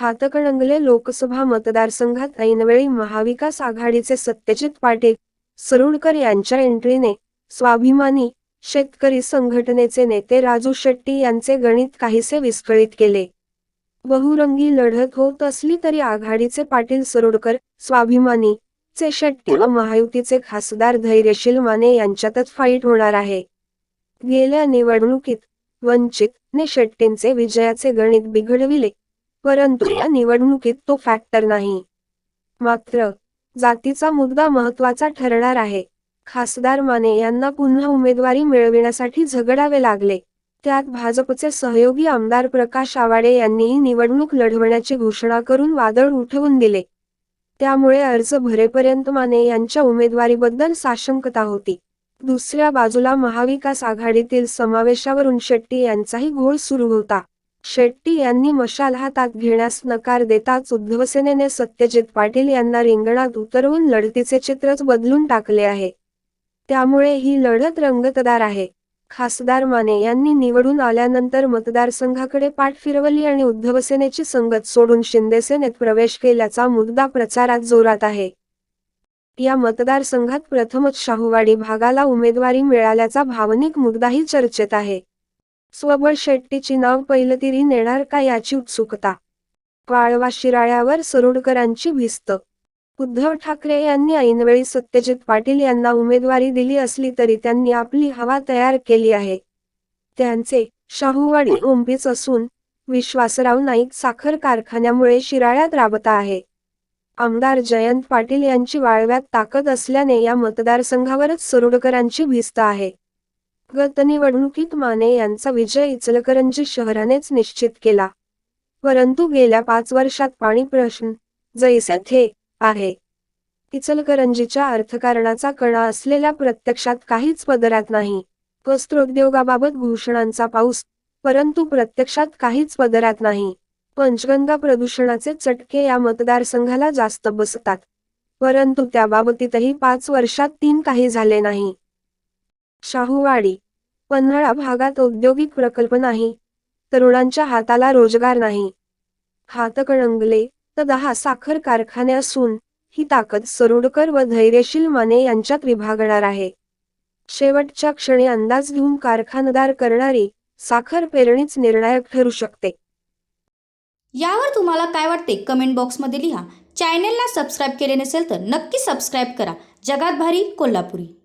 हातकणंगले लोकसभा मतदारसंघात ऐनवेळी महाविकास आघाडीचे सत्यजित पाटील सरुणकर यांच्या एंट्रीने स्वाभिमानी शेतकरी संघटनेचे नेते राजू शेट्टी यांचे गणित काहीसे विस्कळीत केले. बहुरंगी लढत होत असली तरी आघाडीचे पाटील सरोडकर स्वाभिमानी चे शेट्टी व महायुतीचे खासदार धैर्यशील माने यांच्यातच फाईट होणार आहे. गेल्या निवडणुकीत वंचित ने शेट्टींचे विजयाचे गणित बिघडविले. परंतु या निवडणुकीत तो फॅक्टर नाही. मात्र जातीचा मुद्दा महत्त्वाचा ठरणार आहे. खासदार माने यांना पुन्हा उमेदवारी मिळविण्यासाठी झगडावे लागले. त्यात भाजपचे सहयोगी आमदार प्रकाश आवाडे यांनीही निवडणूक लढवण्याची घोषणा करून वादळ उठवून दिले. त्यामुळे अर्ज भरेपर्यंत माने यांच्या उमेदवारीबद्दल साशंकता होती. दुसऱ्या बाजूला महाविकास आघाडीतील समावेशावरून शेट्टी यांचाही घोळ सुरू होता. शेट्टी यांनी मशाल हातात घेण्यास नकार देताच उद्धवसेनेने सत्यजित पाटील यांना रिंगणात उतरवून लढतीचे चित्रच बदलून टाकले आहे. त्यामुळे ही लढत रंगतदार आहे. खासदार माने यांनी निवडून आल्यानंतर मतदारसंघाकडे पाठ फिरवली आणि उद्धवसेनेची संगत सोडून शिंदेसेनेत प्रवेश केल्याचा मुद्दा प्रचारात जोरात आहे. या मतदारसंघात प्रथमच शाहूवाडी भागाला उमेदवारी मिळाल्याचा भावनिक मुद्दाही चर्चेत आहे. स्वबळ शेट्टीची नाव पहिलतिरी नेणार का याची उत्सुकता? वाळवा शिराळ्यावर सरोडकरांची भिस्त. उद्धव ठाकरे यांनी ऐनवेळी सत्यजित पाटील यांना उमेदवारी दिली असली तरी त्यांनी आपली हवा तयार केली आहे. त्यांचे शाहूवाडी ओंबीच असून विश्वासराव नाईक साखर कारखान्यामुळे शिराळ्यात राबता आहे. आमदार जयंत पाटील यांची वाळव्यात ताकद असल्याने या मतदारसंघावरच सरोडकरांची भिस्त आहे. गत निवडणुकीत माने यांचा विजय इचलकरंजी शहरानेच निश्चित केला. परंतु गेल्या पाच वर्षात पाणी प्रश्न जैसे थे आहे. इचलकरंजीच्या अर्थकारणाचा कणा असलेल्या प्रत्यक्षात काहीच पदरात नाही. वस्त्रोद्योगाबाबत घोषणांचा पाऊस परंतु प्रत्यक्षात काहीच पदरात नाही. पंचगंगा प्रदूषणाचे चटके या मतदारसंघाला जास्त बसतात. परंतु त्याबाबतीतही पाच वर्षात तीन काही झाले नाही. शाहूवाडी पन्हाळा भागात औद्योगिक प्रकल्प नाही तरुणांच्या हाताला रोजगार नाही. हातकणंगले तर दहा साखर कारखाने असून ही ताकद सरोडकर व धैर्यशील माने यांच्यात विभागणार आहे. शेवटच्या क्षणी अंदाज घेऊन कारखानदार करणारी साखर पेरणीच निर्णायक ठरू शकते. यावर तुम्हाला काय वाटते? कमेंट बॉक्समध्ये लिहा. चॅनेलला सबस्क्राईब केले नसेल तर नक्की सबस्क्राईब करा. जगात भारी कोल्हापुरी.